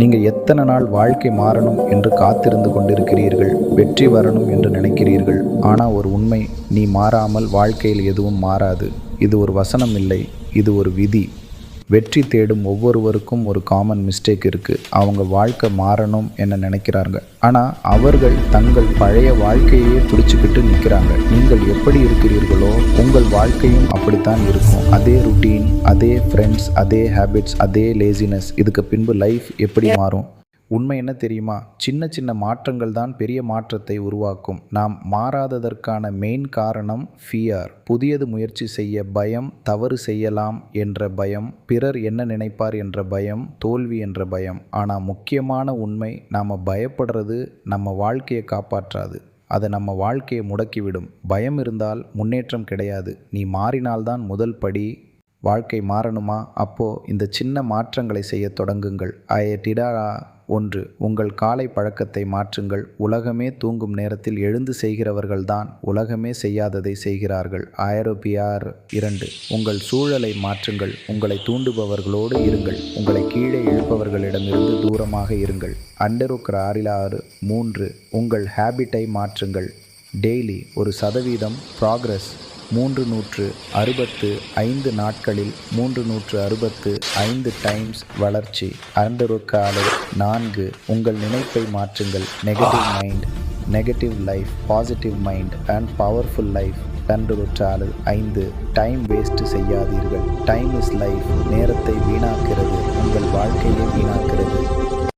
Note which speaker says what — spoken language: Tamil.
Speaker 1: நீங்கள் எத்தனை நாள் வாழ்க்கை மாறணும் என்று காத்திருந்து கொண்டிருக்கிறீர்கள் வெற்றி வரணும் என்று நினைக்கிறீர்கள். ஆனால் ஒரு உண்மை நீ மாறாமல் வாழ்க்கையில் எதுவும் மாறாது. இது ஒரு வசனம் இல்லை இது ஒரு விதி. வெற்றி தேடும் ஒவ்வொருவருக்கும் ஒரு காமன் மிஸ்டேக் இருக்குது அவங்க வாழ்க்கை மாறணும் என்ன நினைக்கிறாங்க. ஆனால் அவர்கள் தங்கள் பழைய வாழ்க்கையே பிடிச்சிக்கிட்டு நிற்கிறாங்க நீங்கள் எப்படி இருக்கிறீர்களோ உங்கள் வாழ்க்கையும் அப்படித்தான் இருக்கும். அதே ருட்டீன் அதே ஃப்ரெண்ட்ஸ் அதே ஹேபிட்ஸ் அதே லேசினஸ் இதுக்கு பின்பு லைஃப் எப்படி மாறும்? உண்மை என்ன தெரியுமா? சின்ன சின்ன மாற்றங்கள் தான் பெரிய மாற்றத்தை உருவாக்கும். நாம் மாறாததற்கான மெயின் காரணம் ஃபியர் புதியது முயற்சி செய்ய பயம் தவறு செய்யலாம் என்ற பயம் பிறர் என்ன நினைப்பார் என்ற பயம் தோல்வி என்ற பயம். ஆனால் முக்கியமான உண்மை நாம் பயப்படுறது நம்ம வாழ்க்கையை காப்பாற்றாது. அது நம்ம வாழ்க்கையை முடக்கிவிடும். பயம் இருந்தால் முன்னேற்றம் கிடையாது. நீ மாறினால்தான் முதல் படி வாழ்க்கை மாறணுமா? அப்போ இந்த சின்ன மாற்றங்களை செய்ய தொடங்குங்கள். ஐடிடா ஒன்று உங்கள் காலை பழக்கத்தை மாற்றுங்கள். உலகமே தூங்கும் நேரத்தில் எழுந்து செய்கிறவர்கள்தான் உலகமே செய்யாததை செய்கிறார்கள். ஐரோப்பியார் இரண்டு உங்கள் சூழலை மாற்றுங்கள். உங்களை தூண்டுபவர்களோடு இருங்கள். உங்களை கீழே இழுப்பவர்களிடமிருந்து தூரமாக இருங்கள். அண்டருக்கிற ஆறிலாறு மூன்று உங்கள் ஹேபிட்டை மாற்றுங்கள். டெய்லி ஒரு சதவீதம் ப்ராக்ரஸ் மூன்று நூற்று அறுபத்து ஐந்து நாட்களில் மூன்று நூற்று அறுபத்து ஐந்து டைம்ஸ் வளர்ச்சி. அரண்டருக்காலை நான்கு உங்கள் நினைப்பை மாற்றுங்கள். Negative mind negative life positive mind and powerful life கண்டுருற்றாறு ஐந்து டைம் வேஸ்ட் செய்யாதீர்கள். டைம் இஸ் லைஃப் நேரத்தை வீணாக்கிறது. உங்கள் வாழ்க்கையை வீணாக்கிறது.